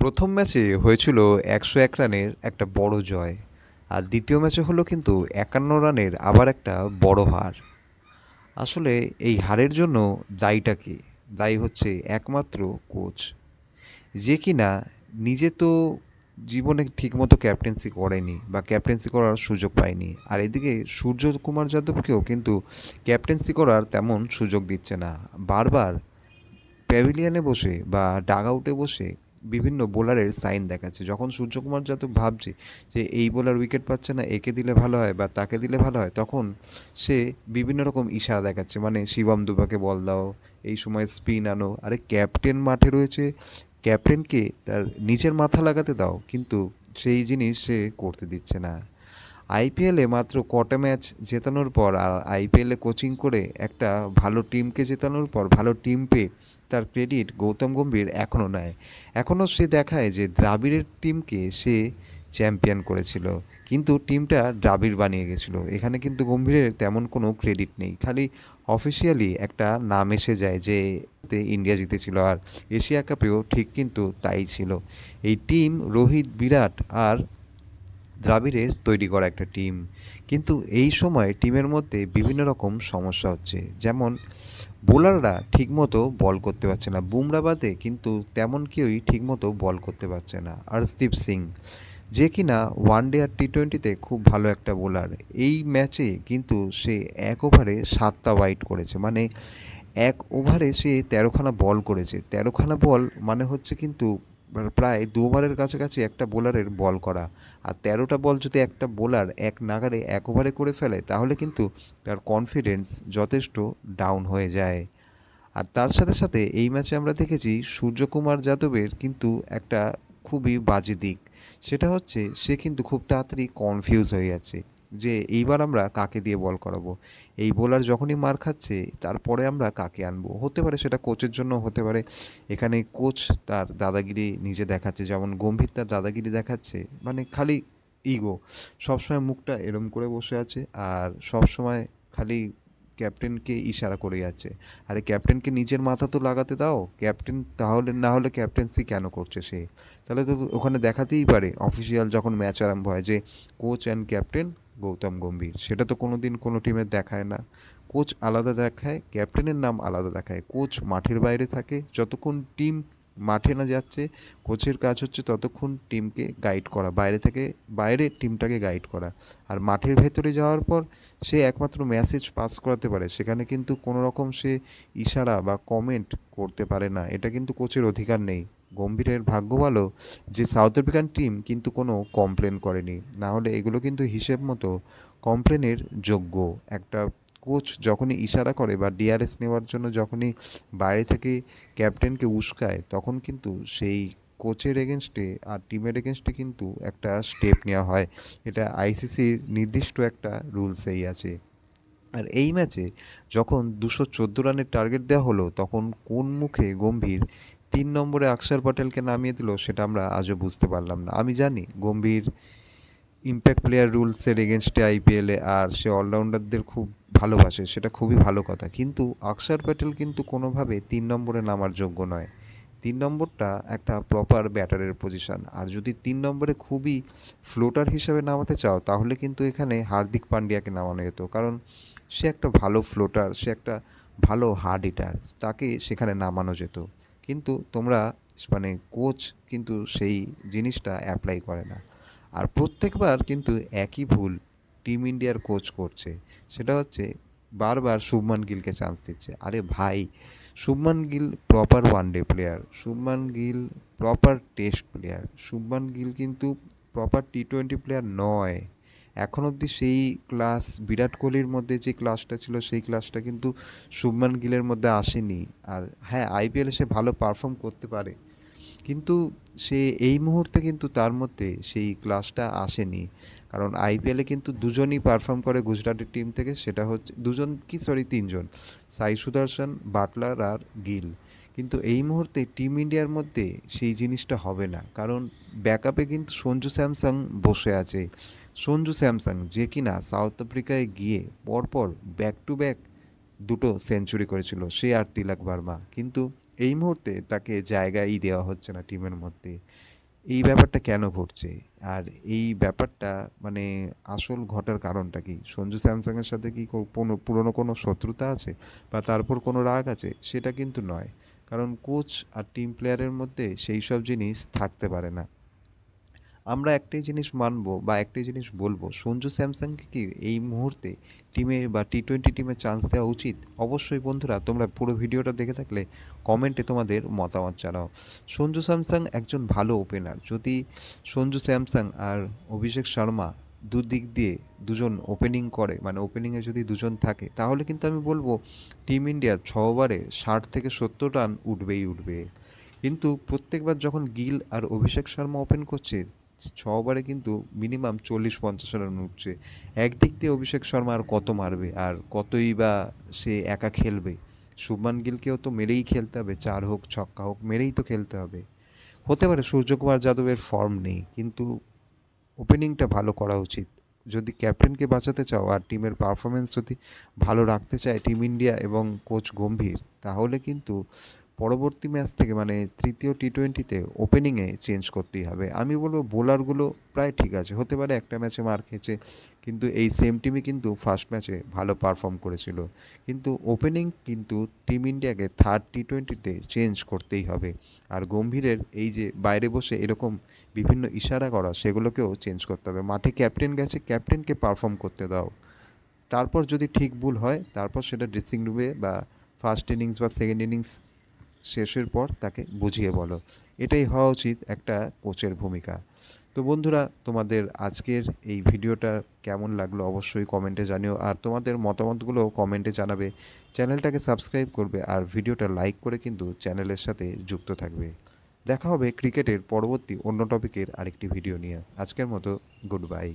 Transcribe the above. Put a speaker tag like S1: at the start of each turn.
S1: প্রথম ম্যাচে হয়েছিল একশো এক রানের একটা বড় জয়, আর দ্বিতীয় ম্যাচে হলো কিন্তু একান্ন রানের আবার একটা বড় হার। আসলে এই হারের জন্য দায়ীটা কি? দায়ী হচ্ছে একমাত্র কোচ। যে কিনা নিজে তো জীবনে ঠিকমতো ক্যাপ্টেন্সি করেনি বা ক্যাপ্টেন্সি করার সুযোগ পায়নি, আর এদিকে সূর্য কুমার যাদবকেও কিন্তু ক্যাপ্টেন্সি করার তেমন সুযোগ দিচ্ছে না। বারবার প্যাভিলিয়নে বসে বা ডাগ আউটে বসে বিভিন্ন বোলারের সাইন দেখাচ্ছে। যখন সূর্যকুমার যাদব ভাবছে যে এই বোলার উইকেট পাচ্ছে না, একে দিলে ভালো হয় বা তাকে দিলে ভালো হয়, তখন সে বিভিন্ন রকম ইশারা দেখাচ্ছে। মানে শিবম দুবাকে বল দাও, এই সময় স্পিন আনো, আরে ক্যাপ্টেন মাঠে রয়েছে ক্যাপ্টেনকে তার নিচের মাথা লাগাতে দাও, কিন্তু সেই জিনিস সে করতে দিচ্ছে না। আইপিএলে মাত্র কটা ম্যাচ জেতানোর পর, আর আইপিএলে কোচিং করে একটা ভালো টিমকে জেতানোর পর, ভালো টিম পেয়ে তার ক্রেডিট গৌতম গম্ভীর এখনও নেয়। এখনও সে দেখায় যে দ্রাবিড়ের টিমকে সে চ্যাম্পিয়ন করেছিল। কিন্তু টিমটা দ্রাবিড় বানিয়ে গেছিল। এখানে কিন্তু গম্ভীরের তেমন কোনো ক্রেডিট নেই। খালি অফিসিয়ালি একটা নাম এসে যায় যে ইন্ডিয়া জিতেছিল আর এশিয়া কাপেও ঠিক কিন্তু তাই ছিল। এই টিম রোহিত, বিরাট আর দ্রাবিড়ের তৈরি করা একটা টিম। কিন্তু এই সময় টিমের মধ্যে বিভিন্ন রকম সমস্যা হচ্ছে। যেমন, বোলাররা ঠিকমতো বল করতে পারছে না। বুমরা বাদে কিন্তু তেমন কেউই ঠিকমতো বল করতে পারছে না। আর্শদীপ সিং, যে কিনা ওয়ান ডে আর টি টোয়েন্টিতে খুব ভালো একটা বোলার, এই ম্যাচে কিন্তু সে এক ওভারে সাতটা ওয়াইড করেছে। মানে এক ওভারে সে তেরোখানা বল করেছে। তেরোখানা বল মানে হচ্ছে কিন্তু প্রায় দু ওভারের কাছাকাছি একটা বোলারের বল করা। আর তেরোটা বল যদি একটা বোলার এক নাগারে এক ওভারে করে ফেলে, তাহলে কিন্তু তার কনফিডেন্স যথেষ্ট ডাউন হয়ে যায়। আর তার সাথে সাথে এই ম্যাচে আমরা দেখেছি সূর্যকুমার যাদবের কিন্তু একটা খুবই বাজে দিক। সেটা হচ্ছে সে কিন্তু খুব তাড়াতাড়ি কনফিউজ হয়ে যাচ্ছে। যে এইবার আমরা কাকে দিয়ে বল করাবো? এই বোলার যখনই মার খাচ্ছে, তারপরে আমরা কাকে আনব? হতে পারে সেটা কোচের জন্য হতে পারে। এখানে কোচ তার দাদাগিরি নিজে দেখাচ্ছে, যেমন গম্ভীর তার দাদাগিরি দেখাচ্ছে মানে খালি ইগো সবসময় মুখটা এরম করে বসে আছে আর সবসময় খালি ক্যাপ্টেনকে ইশারা করে যাচ্ছে আরে ক্যাপ্টেনকে নিজের মাথা তো লাগাতে দাও ক্যাপ্টেন তাহলে না হলে ক্যাপ্টেন্সি কেন করছে সে? তাহলে তো ওখানে দেখাতেই পারে। অফিসিয়াল যখন ম্যাচ আরম্ভ হয় যে coach and captain Gautam Gambhir. সেটা তো কোনো দিন কোনো টিমের দেখায় না। কোচ আলাদা দেখায়, ক্যাপ্টেনের নাম আলাদা দেখায়। কোচ মাঠের বাইরে থাকে, যতক্ষণ টিম মাঠে না যাচ্ছে, কোচের কাজ হচ্ছে ততক্ষণ টিমকে গাইড করা, বাইরে থেকে, বাইরে টিমটাকে গাইড করা। আর মাঠের ভেতরে যাওয়ার পর সে একমাত্র মেসেজ পাস করাতে পারে, সেখানে কিন্তু কোনো রকম সে ইশারা বা কমেন্ট করতে পারে না। এটা কিন্তু কোচের অধিকার নেই। গম্ভীরের ভাগ্য ভালো যে সাউথ আফ্রিকান টিম কিন্তু কোনো কমপ্লেন করেনি। না হলে এগুলো কিন্তু হিসেব মতো কমপ্লেনের যোগ্য। একটা কোচ যখনই ইশারা করে বা ডিআরএস নেওয়ার জন্য যখনই বাইরে থেকে ক্যাপ্টেনকে উস্কায়, তখন কিন্তু সেই কোচের এগেনস্টে আর টিমের এগেনস্টে কিন্তু একটা স্টেপ নেওয়া হয়। এটা আইসিসির নির্দিষ্ট একটা রুলসেই আছে। আর এই ম্যাচে যখন দুশো চোদ্দ রানের টার্গেট দেওয়া হলো, তখন কোন মুখে গম্ভীর তিন নম্বরে আকসার প্যাটেলকে নামিয়ে দিল, সেটা আমরা আজও বুঝতে পারলাম না। আমি জানি গম্ভীর ইম্প্যাক্ট প্লেয়ার রুলসের এগেনস্টে আইপিএলে আর সে অলরাউন্ডারদের খুব ভালোবাসে, সেটা খুবই ভালো কথা। কিন্তু আকসার প্যাটেল কিন্তু কোনোভাবে তিন নম্বরে নামার যোগ্য নয়। তিন নম্বরটা একটা প্রপার ব্যাটারের পজিশন আর যদি তিন নম্বরে খুবই ফ্লোটার হিসেবে নামাতে চাও, তাহলে কিন্তু এখানে হার্দিক পান্ডিয়াকে নামানো যেত। কারণ সে একটা ভালো ফ্লোটার সে একটা ভালো হার্ড হিটার তাকে সেখানে নামানো যেত। কিন্তু তোমরা মানে কোচ কিন্তু সেই জিনিসটা অ্যাপ্লাই করে না। আর প্রত্যেকবার কিন্তু একই ভুল টিম ইন্ডিয়ার কোচ করছে। সেটা হচ্ছে বারবার শুভমান গিলকে চান্স দিচ্ছে। আরে ভাই, Shubman Gill proper one day player Shubman Gill proper test player Shubman Gill কিন্তু প্রপার টি টোয়েন্টি প্লেয়ার নয়। এখন অবধি সেই ক্লাস বিরাট কোহলির মধ্যে যে ক্লাসটা ছিল, সেই ক্লাসটা কিন্তু শুভমান গিলের মধ্যে আসেনি। আর হ্যাঁ আইপিএলে সে ভালো পারফর্ম করতে পারে। কিন্তু সে এই মুহূর্তে কিন্তু তার মধ্যে সেই ক্লাসটা আসেনি। কারণ আইপিএলে কিন্তু দুজনই পারফর্ম করে গুজরাটের টিম থেকে, সেটা হচ্ছে দুজন কি সরি তিনজন। সাই সুদর্শন, বাটলার আর গিল। কিন্তু এই মুহূর্তে টিম ইন্ডিয়ার মধ্যে সেই জিনিসটা হবে না। কারণ ব্যাকআপে কিন্তু সঞ্জু স্যামসাং বসে আছে। সঞ্জু স্যামসাং যে কিনা সাউথ আফ্রিকায় গিয়ে পরপর ব্যাক টু ব্যাক দুটো সেঞ্চুরি করেছিল, সে আর তিলক বার্মা কিন্তু এই মুহূর্তে তাকে জায়গাই দেওয়া হচ্ছে না টিমের মধ্যে। এই ব্যাপারটা কেন ঘটছে? আর এই ব্যাপারটা মানে আসল ঘটার কারণটা কি? সঞ্জু স্যামসাংয়ের সাথে কি কোনো, পুরনো কোনো শত্রুতা আছে? বা তারপর কোনো রাগ আছে? সেটা কিন্তু নয়। কারণ কোচ আর টিম প্লেয়ারের মধ্যে সেই সব জিনিস থাকতে পারে না। আমরা একটাই জিনিস মানব বা একটাই জিনিস বলব, সঞ্জু স্যামসাংকে কি এই মুহূর্তে টিমে বা টি টোয়েন্টি টিমে চান্স দেওয়া উচিত? অবশ্যই বন্ধুরা, তোমরা পুরো ভিডিওটা দেখে থাকলে কমেন্টে তোমাদের মতামত জানাও। সঞ্জু স্যামসাং একজন ভালো ওপেনার যদি সঞ্জু স্যামসাং আর অভিষেক শর্মা দুদিক দিয়ে দুজন ওপেনিং করে মানে ওপেনিংয়ে যদি দুজন থাকে, তাহলে কিন্তু আমি বলব টিম ইন্ডিয়া ছ ওভারে ষাট থেকে সত্তর রান উঠবেই উঠবে। কিন্তু প্রত্যেকবার যখন গিল আর অভিষেক শর্মা ওপেন করছে ছ ওভারে কিন্তু মিনিমাম চল্লিশ পঞ্চাশ রান উঠছে। একদিক দিয়ে অভিষেক শর্মা আর কত মারবে? আর কতই বা সে একা খেলবে? শুভমান গিলকেও তো মেরেই খেলতে হবে, চার হোক, ছক্কা হোক, মেরেই তো খেলতে হবে। হতে পারে সূর্যকুমার যাদবের ফর্ম নেই, কিন্তু ওপেনিংটা ভালো করা উচিত। যদি ক্যাপ্টেনকে বাঁচাতে চাও আর টিমের পারফরমেন্স যদি ভালো রাখতে চায় টিম ইন্ডিয়া এবং কোচ গম্ভীর, তাহলে কিন্তু পরবর্তী ম্যাচ থেকে মানে তৃতীয় টি টোয়েন্টিতে ওপেনিংয়ে চেঞ্জ করতেই হবে। আমি বলব বোলারগুলো প্রায় ঠিক আছে। হতে পারে একটা ম্যাচে মার খেয়েছে, কিন্তু এই সেম টিমই কিন্তু ফার্স্ট ম্যাচে ভালো পারফর্ম করেছিল। কিন্তু ওপেনিং কিন্তু টিম ইন্ডিয়াকে থার্ড টি টোয়েন্টিতে চেঞ্জ করতেই হবে। আর গম্ভীরের এই যে বাইরে বসে এরকম বিভিন্ন ইশারা করা, সেগুলোকেও চেঞ্জ করতে হবে। মাঠে ক্যাপ্টেন গেছে ক্যাপ্টেনকে পারফর্ম করতে দাও। তারপর যদি ঠিক ভুল হয়, তারপর সেটা ড্রেসিং রুমে বা ফার্স্ট ইনিংস বা সেকেন্ড ইনিংস শেষের পর তাকে বুঝিয়ে বলো। এটাই হওয়া উচিত একটা কোচের ভূমিকা। তো বন্ধুরা, তোমাদের আজকের এই ভিডিওটা কেমন লাগল অবশ্যই কমেন্টে জানিও। আর তোমাদের মতামতগুলো কমেন্টে জানাবে। চ্যানেলটাকে সাবস্ক্রাইব করবে আর ভিডিওটা লাইক করে কিন্তু চ্যানেলের সাথে যুক্ত থাকবে। দেখা হবে ক্রিকেটের পরবর্তী অন্য টপিকের আরেকটি ভিডিও নিয়ে। আজকের মতো গুড বাই